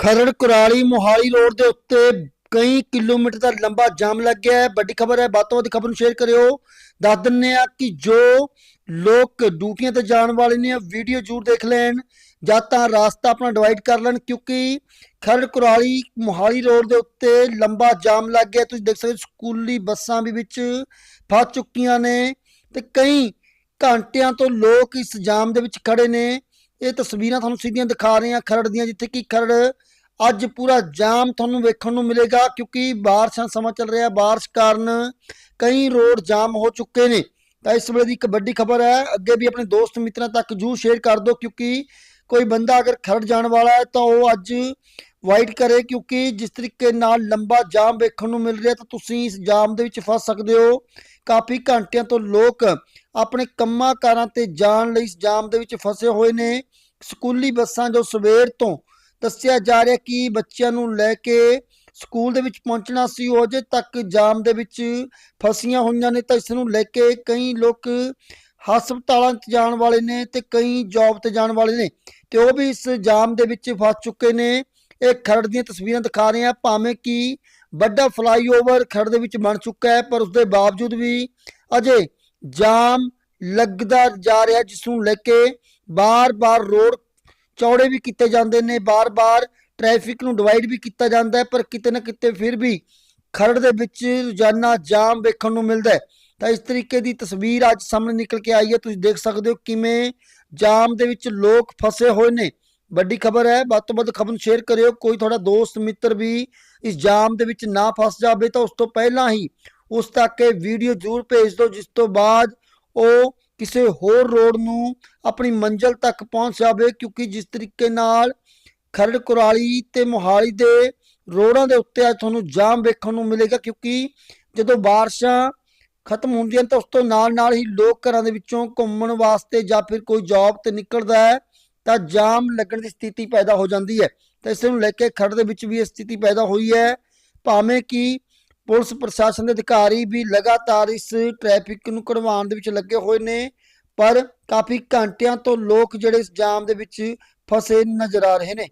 Kharar Kurali Mohali road ਦੇ ਉੱਤੇ ਕਈ ਕਿਲੋਮੀਟਰ ਦਾ ਲੰਬਾ ਜਾਮ ਲੱਗਿਆ ਹੈ। ਵੱਡੀ ਖਬਰ ਹੈ ਵੱਧ ਤੋਂ ਵੱਧ ਖਬਰ ਨੂੰ ਸ਼ੇਅਰ ਕਰਿਓ। ਦੱਸ ਦਿੰਨੇ ਆ ਕਿ ਜੋ ਲੋਕ ਡਿਊਟੀਆਂ ਤੇ ਜਾਣ ਵਾਲੇ ਨੇ ਵੀਡੀਓ ਜ਼ਰੂਰ ਦੇਖ ਲੈਣ, ਜਾਂ ਤਾਂ ਰਾਸਤਾ ਆਪਣਾ ਡਿਵਾਈਡ ਕਰ ਲੈਣ, ਕਿਉਂਕਿ ਖਰੜ ਕੁਰਾਲੀ ਮੋਹਾਲੀ ਰੋਡ ਦੇ ਉੱਤੇ ਲੰਬਾ ਜਾਮ ਲੱਗ ਗਿਆ। ਤੁਸੀਂ ਦੇਖ ਸਕਦੇ ਹੋ, ਸਕੂਲੀ ਬੱਸਾਂ ਵੀ ਵਿੱਚ ਫਸ ਚੁੱਕੀਆਂ ਨੇ ਤੇ ਕਈ ਘੰਟਿਆਂ ਤੋਂ ਲੋਕ ਇਸ ਜਾਮ ਦੇ ਵਿੱਚ ਖੜੇ ਨੇ। ਇਹ ਤਸਵੀਰਾਂ ਤੁਹਾਨੂੰ ਸਿੱਧੀਆਂ ਦਿਖਾ ਰਹੇ ਹਾਂ ਖਰੜ ਦੀਆਂ, ਜਿੱਥੇ ਕਿ ਖਰੜ ਅੱਜ ਪੂਰਾ ਜਾਮ ਤੁਹਾਨੂੰ ਵੇਖਣ ਨੂੰ ਮਿਲੇਗਾ ਕਿਉਂਕਿ ਬਾਰਿਸ਼ਾਂ ਦਾ ਸਮਾਂ ਚੱਲ ਰਿਹਾ ਬਾਰਿਸ਼ ਕਾਰਨ ਕਈ ਰੋਡ ਜਾਮ ਹੋ ਚੁੱਕੇ ਨੇ। ਤਾਂ ਇਸ ਵੇਲੇ ਦੀ ਇੱਕ ਵੱਡੀ ਖਬਰ ਹੈ। ਅੱਗੇ ਵੀ ਆਪਣੇ ਦੋਸਤ ਮਿੱਤਰਾਂ ਤੱਕ ਜੂ ਸ਼ੇਅਰ ਕਰ ਦਿਓ ਕਿਉਂਕਿ ਕੋਈ ਬੰਦਾ ਅਗਰ ਖਰੜ ਜਾਣ ਵਾਲਾ ਹੈ ਤਾਂ ਉਹ ਅੱਜ ਵਾਈਟ ਕਰੇ ਕਿਉਂਕਿ ਜਿਸ ਤਰੀਕੇ ਨਾਲ ਲੰਬਾ ਜਾਮ ਵੇਖਣ ਨੂੰ ਮਿਲ ਰਿਹਾ ਤਾਂ ਤੁਸੀਂ ਇਸ ਜਾਮ ਦੇ ਵਿੱਚ ਫਸ ਸਕਦੇ ਹੋ। ਕਾਫੀ ਘੰਟਿਆਂ ਤੋਂ ਲੋਕ ਆਪਣੇ ਕੰਮਾਂ ਕਾਰਾਂ ਤੇ ਜਾਣ ਲਈ ਇਸ ਜਾਮ ਦੇ ਵਿੱਚ ਫਸੇ ਹੋਏ ਨੇ। ਸਕੂਲੀ ਬੱਸਾਂ ਜੋ ਸਵੇਰ ਤੋਂ ਦੱਸਿਆ ਜਾ ਰਿਹਾ ਕਿ ਬੱਚਿਆਂ ਨੂੰ ਲੈ ਕੇ ਸਕੂਲ ਦੇ ਵਿੱਚ ਪਹੁੰਚਣਾ ਸੀ। ਉਹ ਅਜੇ ਤੱਕ ਜਾਮ ਦੇ ਵਿੱਚ ਫਸੀਆਂ ਹੋਈਆਂ ਨੇ ਤਾਂ ਇਸ ਨੂੰ ਲੈ ਕੇ ਕਈ ਲੋਕ ਹਸਪਤਾਲਾਂ 'ਚ ਜਾਣ ਵਾਲੇ ਨੇ ਤੇ ਕਈ ਜੌਬ ਤੇ ਜਾਣ ਵਾਲੇ ਨੇ ਤੇ ਉਹ ਵੀ ਇਸ ਜਾਮ ਦੇ ਵਿੱਚ ਫਸ ਚੁੱਕੇ ਨੇ। ਇਹ ਖਰੜ ਦੀਆਂ ਤਸਵੀਰਾਂ ਦਿਖਾ ਰਹੇ ਆ ਭਾਵੇਂ ਕਿ ਵੱਡਾ ਫਲਾਈਓਵਰ ਖਰੜ ਦੇ ਵਿੱਚ ਬਣ ਚੁੱਕਾ ਹੈ, ਪਰ ਉਸ ਦੇ ਬਾਵਜੂਦ ਵੀ ਅਜੇ ਜਾਮ ਲੱਗਦਾ ਜਾ ਰਿਹਾ, ਜਿਸ ਨੂੰ ਲੈ ਕੇ ਬਾਰ-ਬਾਰ ਰੋਡ ਚੌੜੇ ਵੀ ਕੀਤੇ ਜਾਂਦੇ ਨੇ, ਬਾਰ-ਬਾਰ ਟ੍ਰੈਫਿਕ ਨੂੰ ਡਿਵਾਈਡ ਵੀ ਕੀਤਾ ਜਾਂਦਾ ਹੈ, ਪਰ ਕਿਤੇ ਨਾ ਕਿਤੇ ਫਿਰ ਵੀ ਖਰੜ ਦੇ ਵਿੱਚ ਰੋਜ਼ਾਨਾ ਜਾਮ ਵੇਖਣ ਨੂੰ ਮਿਲਦਾ ਹੈ। ਤਾਂ ਇਸ ਤਰੀਕੇ ਦੀ ਤਸਵੀਰ ਅੱਜ ਸਾਹਮਣੇ ਨਿਕਲ ਕੇ ਆਈ ਹੈ। ਤੁਸੀਂ ਦੇਖ ਸਕਦੇ ਹੋ ਕਿਵੇਂ ਜਾਮ ਦੇ ਵਿੱਚ ਲੋਕ ਫਸੇ ਹੋਏ ਨੇ। ਵੱਡੀ ਖਬਰ ਹੈ, ਵੱਧ ਤੋਂ ਵੱਧ ਖਬਰ ਨੂੰ ਸ਼ੇਅਰ ਕਰਿਓ। ਕੋਈ ਤੁਹਾਡਾ ਦੋਸਤ, ਮਿੱਤਰ ਵੀ ਇਸ ਜਾਮ ਦੇ ਵਿੱਚ ਨਾ ਫਸ ਜਾਵੇ ਤਾਂ ਉਸ ਤੋਂ ਪਹਿਲਾਂ ਹੀ ਉਸ ਤੱਕ ਇਹ ਵੀਡੀਓ ਜ਼ਰੂਰ ਭੇਜ ਦਿਓ, ਜਿਸ ਤੋਂ ਬਾਅਦ ਉਹ ਕਿਸੇ ਹੋਰ ਰੋਡ ਨੂੰ ਆਪਣੀ ਮੰਜ਼ਿਲ ਤੱਕ ਪਹੁੰਚ ਜਾਵੇ, ਕਿਉਂਕਿ ਜਿਸ ਤਰੀਕੇ ਨਾਲ ਖਰੜ ਕੁਰਾਲੀ ਤੇ ਮੋਹਾਲੀ ਦੇ ਰੋਡਾਂ ਦੇ ਉੱਤੇ ਅੱਜ ਤੁਹਾਨੂੰ ਜਾਮ ਵੇਖਣ ਨੂੰ ਮਿਲੇਗਾ, ਕਿਉਂਕਿ ਜਦੋਂ ਬਾਰਿਸ਼ਾਂ ਖਤਮ ਹੁੰਦੀਆਂ ਤਾਂ ਉਸ ਤੋਂ ਨਾਲ ਨਾਲ ਹੀ ਲੋਕ ਘਰਾਂ ਦੇ ਵਿੱਚੋਂ ਘੁੰਮਣ ਵਾਸਤੇ ਜਾਂ ਫਿਰ ਕੋਈ ਜੌਬ ਤੇ ਨਿਕਲਦਾ ਹੈ, ਤਾਂ ਜਾਮ ਲੱਗਣ ਦੀ ਸਥਿਤੀ ਪੈਦਾ ਹੋ ਜਾਂਦੀ ਹੈ। ਤਾਂ ਇਸ ਨੂੰ ਲੈ ਕੇ ਖਰੜ ਦੇ ਵਿੱਚ ਵੀ ਇਹ ਸਥਿਤੀ ਪੈਦਾ ਹੋਈ ਹੈ। ਭਾਵੇਂ ਕਿ ਪੁਲਿਸ ਪ੍ਰਸ਼ਾਸਨ ਦੇ ਅਧਿਕਾਰੀ ਵੀ ਲਗਾਤਾਰ ਇਸ ਟ੍ਰੈਫਿਕ ਨੂੰ ਕਢਵਾਉਣ ਦੇ ਵਿੱਚ ਲੱਗੇ ਹੋਏ ਨੇ, ਪਰ ਕਾਫੀ ਘੰਟਿਆਂ ਤੋਂ ਲੋਕ ਜਿਹੜੇ ਇਸ ਜਾਮ ਦੇ ਵਿੱਚ ਫਸੇ ਨਜ਼ਰ ਆ ਰਹੇ ਨੇ।